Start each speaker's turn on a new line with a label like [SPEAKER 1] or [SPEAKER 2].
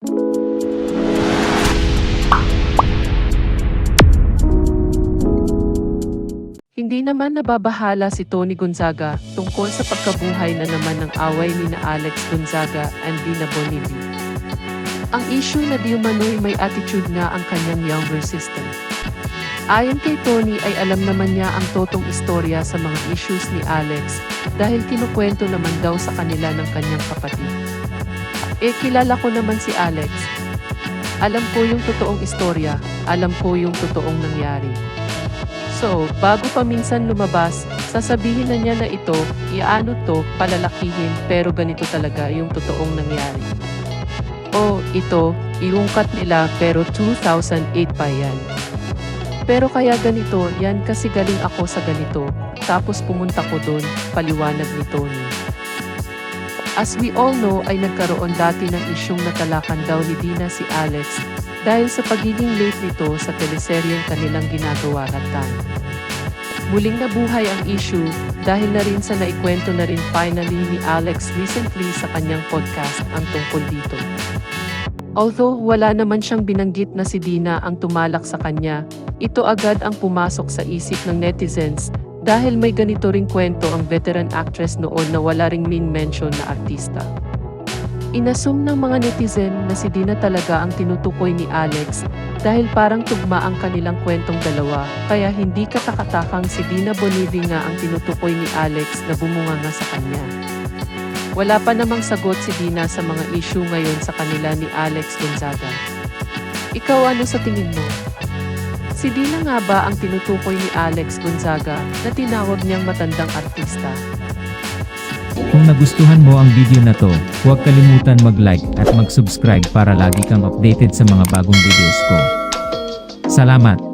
[SPEAKER 1] Hindi naman nababahala si Tony Gonzaga tungkol sa pagkabuhay na naman ng away ni na Alex Gonzaga and Dina Bonivi. Ang issue na di umano'y may attitude nga ang kanyang younger sister. Ayon kay Tony ay alam naman niya ang totong istorya sa mga issues ni Alex dahil kinukwento naman daw sa kanila ng kanyang kapatid. Eh kilala ko naman si Alex. Alam ko yung totoong istorya, alam ko yung totoong nangyari. So, bago pa minsan lumabas, sasabihin na niya na ito, iano to, palalakihin, pero ganito talaga yung totoong nangyari. O, ito, iungkat nila pero 2008 pa yan. Pero kaya ganito, yan kasi galing ako sa ganito, tapos pumunta ko doon, paliwanag ni Tony. As we all know ay nagkaroon dati ng isyong natalakan daw ni Dina si Alex dahil sa pagiging late nito sa teleseryeng kanilang ginagawa at time. Muling nabuhay ang issue dahil na rin sa naikwento na rin finally ni Alex recently sa kanyang podcast ang tungkol dito. Although wala naman siyang binanggit na si Dina ang tumalak sa kanya, ito agad ang pumasok sa isip ng netizens dahil may ganito ring kwento ang veteran actress noon na wala ring main mention na artista. Inasum ng mga netizen na si Dina talaga ang tinutukoy ni Alex dahil parang tugma ang kanilang kwentong dalawa kaya hindi katakatakang si Dina Bonivi nga ang tinutukoy ni Alex na bumunganga sa kanya. Wala pa namang sagot si Dina sa mga issue ngayon sa kanila ni Alex Gonzaga. Ikaw ano sa tingin mo? Si Dina nga ba ang tinutukoy ni Alex Gonzaga na tinawag niyang matandang artista?
[SPEAKER 2] Kung nagustuhan mo ang video na to, huwag kalimutan mag-like at mag-subscribe para lagi kang updated sa mga bagong videos ko. Salamat!